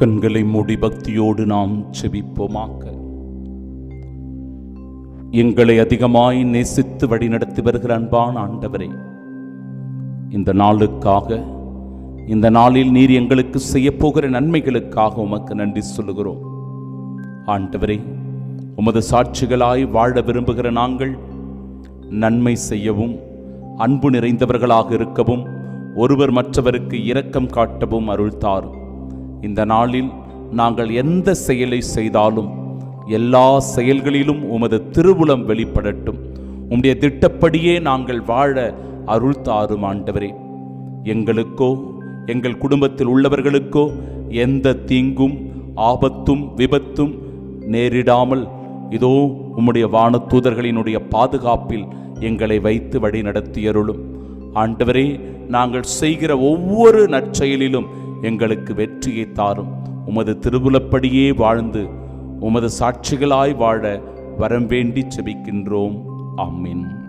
கண்களை மூடி பக்தியோடு நாம் செபிப்போமாக்க எங்களை அதிகமாய் நேசித்து வழிநடத்தி வருகிற அன்பான ஆண்டவரே இந்த நாளுக்காக இந்த நாளில் நீர் எங்களுக்கு செய்யப்போகிற நன்மைகளுக்காக உமக்கு நன்றி சொல்லுகிறோம். ஆண்டவரே உமது சாட்சிகளாய் வாழ விரும்புகிற நாங்கள் நன்மை செய்யவும் அன்பு நிறைந்தவர்களாக இருக்கவும் ஒருவர் மற்றவருக்கு இரக்கம் காட்டவும் அருள் தாரும். இந்த நாளில் நாங்கள் எந்த செயலை செய்தாலும் எல்லா செயல்களிலும் உமது திருவுளம் வெளிப்படட்டும். உம்முடைய திட்டப்படியே நாங்கள் வாழ அருள் தாரும் ஆண்டவரே. எங்களுக்கோ எங்கள் குடும்பத்தில் உள்ளவர்களுக்கோ எந்த தீங்கும் ஆபத்தும் விபத்தும் நேரிடாமல் இதோ உம்முடைய வானதூதர்களினுடைய பாதுகாப்பில் எங்களை வைத்து வழி நடத்தியருளும் ஆண்டவரே நாங்கள் செய்கிற ஒவ்வொரு நற்செயலிலும் எங்களுக்கு வெற்றியை தாரும். உமது திருவுலப்படியே வாழ்ந்து உமது சாட்சிகளாய் வாழ வரம் வேண்டி செபிக்கின்றோம். ஆமீன்.